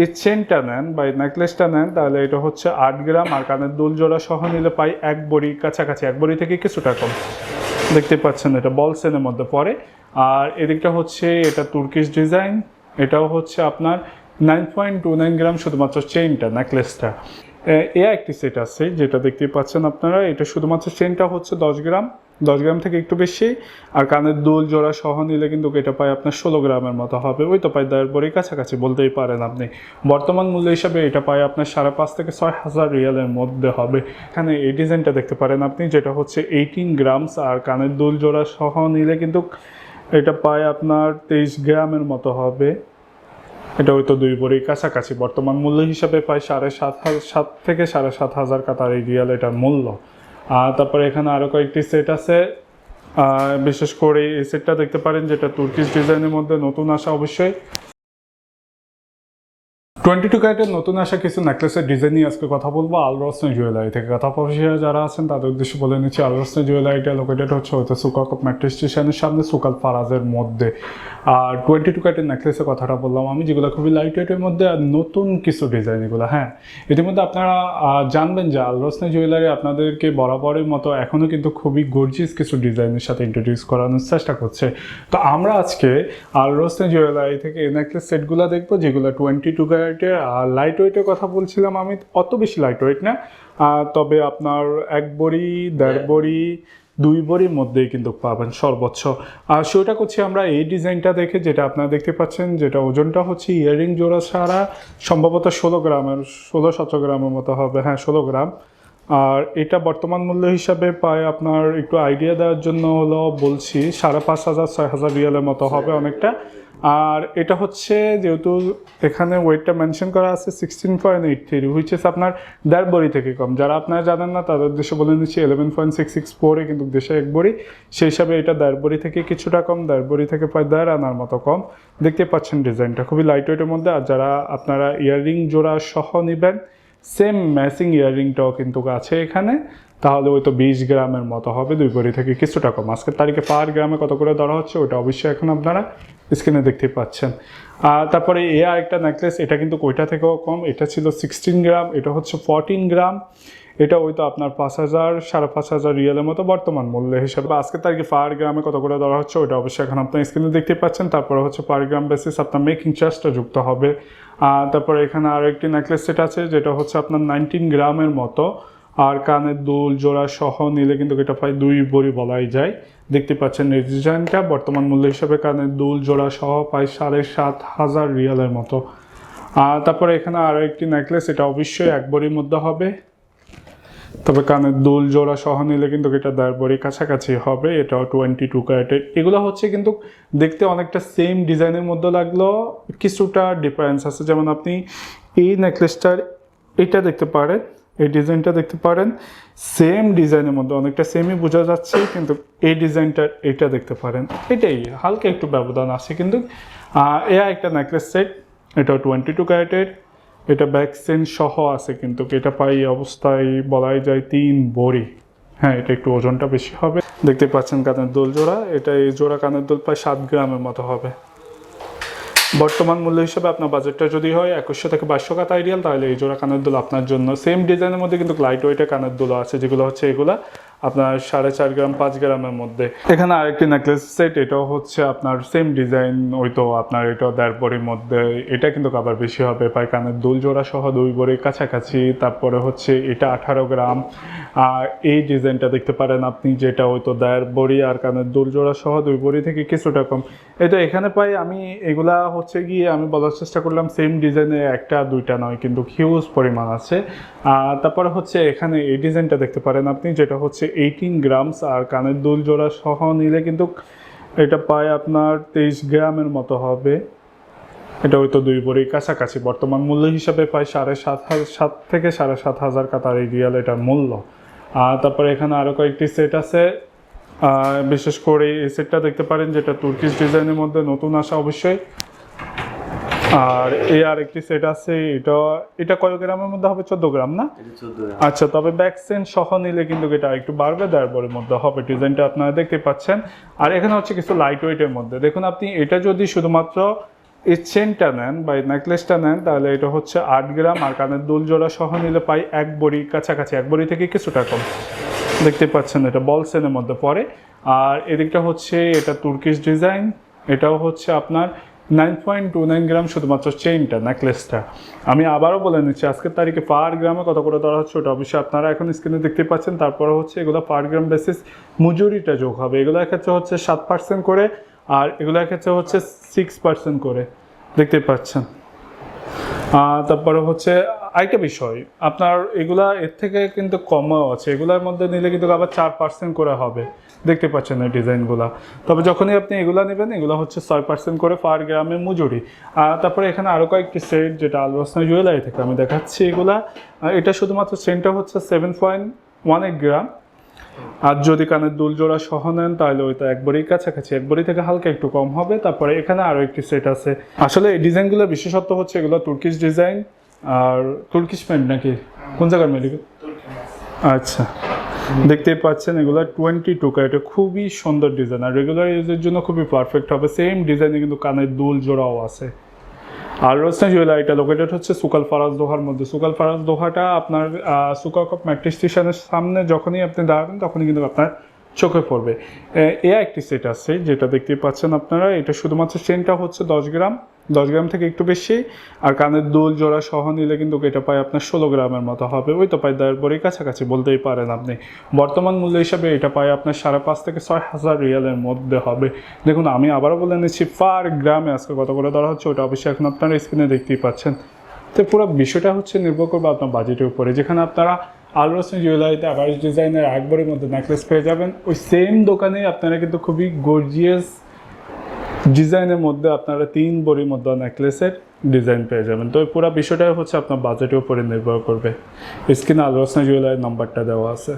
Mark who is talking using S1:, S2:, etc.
S1: এই চেনটা নেন বা নেকলেসটা নেন, তাহলে এটা হচ্ছে আট গ্রাম আর কানের দুল জোড়া সহ নিলে পাই এক বড়ি কাছাকাছি, এক বড়ি থেকে কিছুটা কম দেখতে পাচ্ছেন এটা বল সেনের মধ্যে পড়ে। আর এদিকটা হচ্ছে এটা তুর্কিশ ডিজাইন এটাও হচ্ছে আপনার nine point two nine gram শুধুমাত্র চেইনটা নেকলেসটা এ একটি সেট আছে, যেটা দেখতে পাচ্ছেন আপনারা, এটা শুধুমাত্র চেনটা হচ্ছে দশ গ্রাম। দশ গ্রাম থেকে একটু বেশি, আর কানের দুল জোড়া সহ নিলে কিন্তু এটা পায় আপনার ষোলো গ্রামের মতো হবে। ওই তো পায় দেড় বড়ি কাছাকাছি বলতেই পারেন আপনি। বর্তমান মূল্য হিসাবে এটা পায় আপনার সাড়ে পাঁচ থেকে ছয় হাজার রিয়ালের মধ্যে হবে। এখানে এই ডিজাইনটা দেখতে পারেন আপনি, যেটা হচ্ছে এইটিন গ্রামস আর কানের দুল জোড়া সহ নিলে কিন্তু এটা পায় আপনার তেইশ গ্রামের মতো হবে। এটা হয়তো দুই বড়ি কাছাকাছি। বর্তমান মূল্য হিসাবে প্রায় সাড়ে সাত হাজার সাত থেকে সাড়ে সাত হাজার কাতার এই রিয়াল এটার মূল্য। আর তারপরে এখানে আরও কয়েকটি সেট আছে। বিশেষ করে এই সেটটা দেখতে পারেন যেটা তুর্কিশ ডিজাইনের মধ্যে নতুন আসা অবশ্যই। টোয়েন্টি টু ক্যারেটের নতুন আসা কিছু নেকলেসের ডিজাইন নিয়ে আজকে কথা বলব আলরসনে জুয়েলারি থেকে। কথা পয়সা যারা আছেন, তাদের উদ্দেশ্যে বলে নিচ্ছি আলরসনে জুয়েলারিটা লোকেটেড হচ্ছে হয়তো সুকাকপ মেট্রো স্টেশনের সামনে সুকাল ফারাজের মধ্যে। আর টোয়েন্টি টু ক্যারেটের নেকলেসের কথাটা বললাম আমি, যেগুলো খুবই লাইট ওয়েটের মধ্যে আর নতুন কিছু ডিজাইন এগুলো হ্যাঁ। ইতিমধ্যে আপনারা জানবেন যে আলরসনে জুয়েলারি আপনাদেরকে বরাবরের মতো এখনও কিন্তু খুবই গর্জিয়াস কিছু ডিজাইনের সাথে ইন্ট্রোডিউস করানোর চেষ্টা করছে। তো আমরা আজকে আলরসনে জুয়েলারি থেকে এই নেকলেস সেটগুলো দেখব, যেগুলো টোয়েন্টি টু ক্যারেটের আর লাইট ওয়েটের কথা বলছিলাম আমি অত বেশি লাইট ওয়েট না তবে আপনার এক বড়ি দেড় বড়ি দুই বড়ির মধ্যেই কিন্তু পাবেন সর্বোচ্চ। আর সেটা করছি আমরা এই ডিজাইনটা দেখে যেটা আপনারা দেখতে পাচ্ছেন যেটা ওজনটা হচ্ছে ইয়ারিং জোড়া ছাড়া সম্ভবত ষোলো গ্রামের ষোলো সতেরো গ্রামের মতো হবে। হ্যাঁ ষোলো গ্রাম। আর এটা বর্তমান মূল্য হিসাবে পায় আপনার একটু আইডিয়া দেওয়ার জন্য হলো বলছি সাড়ে পাঁচ হাজার ছয় হাজার রিয়ালের মতো হবে অনেকটা। আর এটা হচ্ছে যেহেতু এখানে ওয়েটটা মেনশন করা আছে sixteen point eight three which is আপনার দেড় বড়ি থেকে কম। যারা আপনারা জানেন না, তাদের দেশে বলে নিচ্ছি ইলেভেন পয়েন্ট সিক্স সিক্স ফোরে কিন্তু দেশে এক বড়ি। সেই হিসাবে এটা দেড় বড়ি থেকে কিছুটা কম, দেড় বড়ি থেকে প্রায় দেড় আনার মতো কম। দেখতে পাচ্ছেন ডিজাইনটা খুবই লাইট ওয়েটের মধ্যে, আর যারা আপনারা ইয়াররিং জোড়া সহ নেবেন সেম ম্যাচিং ইয়াররিংটাও কিন্তু আছে এখানে। তাহলে ওই তো বিশ গ্রামের মতো হবে, দুই বড়ি থেকে কিছুটা কম। আজকের তারিখে পার গ্রামে কত করে ধরা হচ্ছে, ওটা অবশ্যই এখন আপনারা স্ক্রিনে দেখতে পাচ্ছেন। আর তারপরে এ আরেকটা নেকলেস এটা কিন্তু ওইটা থেকেও কম? এটা ছিল সিক্সটিন গ্রাম এটা হচ্ছে ফোরটিন গ্রাম এটা ওই তো আপনার পাঁচ হাজার, সাড়ে পাঁচ হাজার রিয়ালের মতো বর্তমান মূল্য হিসাবে। আজকের তারিখে পার গ্রামে কত করে ধরা হচ্ছে ওইটা অবশ্যই এখন আপনার স্ক্রিনে দেখতে পাচ্ছেন। তারপরে হচ্ছে পার গ্রাম বেসিস আপনার মেকিং চার্জটা যুক্ত হবে। আর তারপরে এখানে আরও একটি নেকলেস সেট আছে, যেটা হচ্ছে আপনার নাইনটিন গ্রামের মতো। আর কানের দুল, জোড়া সহ নিলে কিন্তু এটা প্রায় দুই বড়ি বলাই যায়। দেখতে পাচ্ছেন এই ডিজাইনটা। বর্তমান মূল্য হিসাবে কানের দুল, জোড়া সহ প্রায় সাড়ে সাত হাজার রিয়ালের মতো। আর তারপরে এখানে আরও একটি নেকলেস এটা অবশ্যই এক বড়ির মধ্যে হবে। তবে কানের দুল, জোড়া সহ নিলে কিন্তু এটা দেড় বড়ি কাছাকাছি হবে। এটাও টোয়েন্টি টু ক্যারেটের এগুলো হচ্ছে কিন্তু দেখতে অনেকটা সেম ডিজাইনের মধ্যে লাগল। কিছুটা ডিফারেন্স আছে। যেমন আপনি এই নেকলেসটার এটা দেখতে পারেন। এই ডিজাইনটা দেখতে পারেন। সেম ডিজাইনের মধ্যে অনেকটা সেমই বোঝা যাচ্ছে, কিন্তু এই ডিজাইনটার এটা দেখতে পারেন। এটাই, হালকা একটু ব্যবধান আছে কিন্তু। এ একটা নেকলেস সেট এটা টোয়েন্টি টু ক্যারেটের। এটা ব্যাকসেন সহ আছে কিন্তু, এটা পাই অবস্থায় বলাই যায় তিন বড়ি। হ্যাঁ এটা একটু ওজনটা বেশি হবে। দেখতে পাচ্ছেন কানের দোল জোড়া, এটা এই জোড়া কানের দোল প্রায় সাত গ্রামের মতো হবে। বর্তমান মূল্য হিসেবে আপনার বাজেটটা যদি হয় একুশশো থেকে বাইশশো কাত আইডিয়াল তাহলে এই জোড়া কানের দুল আপনার জন্য সেম ডিজাইনের মধ্যে কিন্তু লাইট ওয়েটের কানের দুলো আছে, যেগুলো হচ্ছে এগুলা। আপনার সাড়ে চার গ্রাম, পাঁচ গ্রামের মধ্যে। এখানে আরেকটি নেকলেস সেট এটাও হচ্ছে আপনার সেম ডিজাইন ওই তো আপনার এটা দেড় বড়ির মধ্যে, এটা কিন্তু কাবার বেশি হবে প্রায় কানের দুল জোড়া সহ দুই বড়ির কাছাকাছি, তারপরে হচ্ছে এটা আঠারো গ্রাম। আর এই ডিজাইনটা দেখতে পারেন আপনি, যেটা ওই তো দেড় বড়ি আর কানের দুল জোড়া সহ দুই বড়ি থেকে কিছুটা কম। এটা এখানে পাই আমি, এগুলা হচ্ছে গিয়ে আমি বলার চেষ্টা করলাম সেম ডিজাইনের একটা, দুইটা নয়, কিন্তু হিউজ পরিমাণ আছে। আর তারপরে হচ্ছে এখানে এই ডিজাইনটা দেখতে পারেন আপনি, যেটা হচ্ছে এইটিন গ্রামস আর কানের দুল জোড়া সহ নিলে কিন্তু এটা পায় আপনার তেইশ গ্রামের মতো হবে। এটা ওই তো দুই বড়ির কাছাকাছি। বর্তমান মূল্য হিসাবে প্রায় সাড়ে সাত হাজার সাত থেকে সাড়ে সাত হাজার কাতার এই রিয়াল এটার মূল্য। আর তারপরে এখানে আরও কয়েকটি সেট আছে। বিশেষ করে এই সেটটা দেখতে পারেন যেটা তুর্কিশ ডিজাইনের মধ্যে নতুন আসা অবশ্যই। আর এ আর একটি সেট আছে এটা এটা কয় গ্রামের মধ্যে হবে? চোদ্দ গ্রাম না? আচ্ছা তবে ব্যাকসেন সহ নিলে কিন্তু এটা একটু বাড়বে দেড়বরের মধ্যে হবে। ডিজাইনটা আপনারা দেখতে পাচ্ছেন। আর এখানে হচ্ছে কিছু লাইট ওয়েটের মধ্যে। দেখুন আপনি এটা যদি শুধুমাত্র এই চেনটা নেন বা এই নেকলেসটা নেন তাহলে এটা হচ্ছে আট গ্রাম। আর কানের দুল জোড়া সহ নিলে পাই এক বড়ি কাছাকাছি এক বড়ি থেকে কিছুটা কম। দেখতে পাচ্ছেন এটা বল সেনের মধ্যে পড়ে। আর এদিকটা হচ্ছে এটা তুর্কিশ ডিজাইন এটাও হচ্ছে আপনার nine point two nine gram শুধুমাত্র চেইনটা নেকলেসটা আমি আবারও বলে নিচ্ছি, আজকের তারিখে পার গ্রামে কত করে ধরা হচ্ছে ওটা অবশ্যই আপনারা এখন স্ক্রিনে দেখতে পাচ্ছেন। তারপরে হচ্ছে এগুলো পার গ্রাম বেসিস মজুরিটা যোগ হবে। এগুলোর ক্ষেত্রে হচ্ছে সাত পার্সেন্ট করে, আর এগুলোর ক্ষেত্রে হচ্ছে সিক্স পার্সেন্ট করে। দেখতে পাচ্ছেন। তারপরে হচ্ছে আরেকটা বিষয়, আপনার এগুলা এর থেকে কিন্তু কমও আছে। এগুলার মধ্যে নিলে কিন্তু আবার চার পার্সেন্ট করে হবে। দেখতে পাচ্ছেন এই ডিজাইনগুলা। তবে যখনই আপনি এগুলা নেবেন এগুলো হচ্ছে ছয় পার্সেন্ট করে পার গ্রামে মজুরি। আর তারপরে এখানে আরও কয়েকটি সেট যেটা আলবাসনা জুয়েলারি থেকে আমি দেখাচ্ছি এগুলা। এটা শুধুমাত্র সেন্টটা হচ্ছে seven point one eight gram আর যদি কানের দুল জোড়া সহ নেন তাহলে ওইটা একবারই কাছাকাছি একবারই থেকে হালকা একটু কম হবে। তারপরে এখানে আরও একটি সেট আছে। আসলে এই ডিজাইনগুলোর বিশেষত্ব হচ্ছে এগুলো তুর্কিশ ডিজাইন। আর তুর্কিশ প্যান্ট নাকি? কোন জায়গার মেডিকেল? আচ্ছা। দেখতেই পাচ্ছেন, এগুলো টোয়েন্টি টু এটা খুবই সুন্দর ডিজাইন আর রেগুলার ইউজের জন্য খুবই পারফেক্ট হবে। সেম ডিজাইনে কিন্তু কানের দুল জোড়াও আছে। আর রোসনা জুয়েলারিটা লোকেটেড হচ্ছে সুকাল ফারাজ দোহার মধ্যে। সুকাল ফারাজ দোহাটা আপনার সুকাকপ মেট্রো স্টেশনের সামনে যখনই আপনি দাঁড়াবেন, তখনই কিন্তু আপনার চোখে পড়বে। এ- একটি সেট আছে, যেটা দেখতে পাচ্ছেন আপনারা। এটা শুধুমাত্র চেনটা হচ্ছে দশ গ্রাম। দশ গ্রাম থেকে একটু বেশি। আর কানের দুল জোড়া সহ নিলে কিন্তু এটা পায় আপনার ষোলো গ্রামের মতো হবে। ওই তো পায় দেড় বড়ি কাছাকাছি বলতেই পারেন আপনি। বর্তমান মূল্য হিসাবে এটা পায় আপনার সাড়ে পাঁচ থেকে ছয় হাজার রিয়ালের মধ্যে হবে। দেখুন, আমি আবারও বলে নিচ্ছি, পার গ্রামে আজকে কত করে ধরা হচ্ছে ওটা অবশ্যই এখন আপনারা স্ক্রিনে দেখতেই পাচ্ছেন। তো পুরো বিষয়টা হচ্ছে নির্ভর করবে আপনার বাজেটের উপরে। যেখানে আপনারা আলরসনি জুয়েলারিতে আবার ডিজাইনের একবারের মধ্যে নেকলেস পেয়ে যাবেন। ওই সেম দোকানে আপনারা কিন্তু খুবই গর্জিয়াস ডিজাইনের মধ্যে আপনারা তিন বড়ির মধ্যে নেকলেসের ডিজাইন পেয়ে যাবেন। তো এই পুরো বিষয়টা হচ্ছে আপনার বাজেটের উপরে নির্ভর করবে। স্ক্রিনে আলরসনা জুয়েলারির নাম্বারটা দেওয়া আছে।